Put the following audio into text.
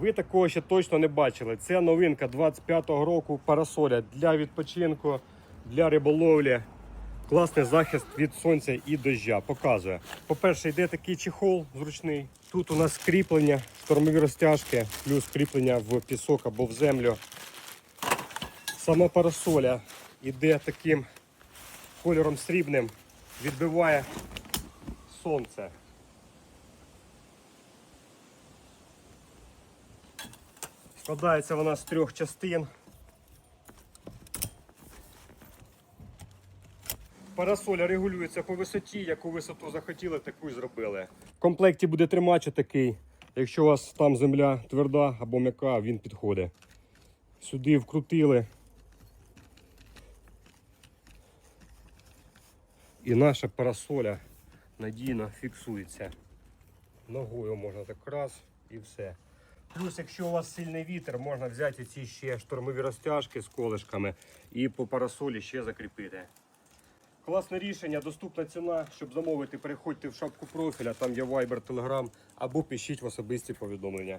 Ви такого ще точно не бачили. Це новинка 25-го року парасоля для відпочинку, для риболовлі. Класний захист від сонця і дождя. Показує. По-перше, йде такий чехол зручний. Тут у нас кріплення, штормові розтяжки, плюс кріплення в пісок або в землю. Сама парасоля йде таким кольором срібним, відбиває сонце. Складається вона з трьох частин. Парасоля регулюється по висоті, яку висоту захотіли, таку і зробили. В комплекті буде тримач такий. Якщо у вас там земля тверда або м'яка, він підходить. Сюди вкрутили. І наша парасоля надійно фіксується. Ногою можна так раз і все. Плюс, якщо у вас сильний вітер, можна взяти ці ще штормові розтяжки з колишками і по парасолі ще закріпити. Класне рішення, доступна ціна. Щоб замовити, переходьте в шапку профіля, там є Viber, Telegram або пишіть в особисті повідомлення.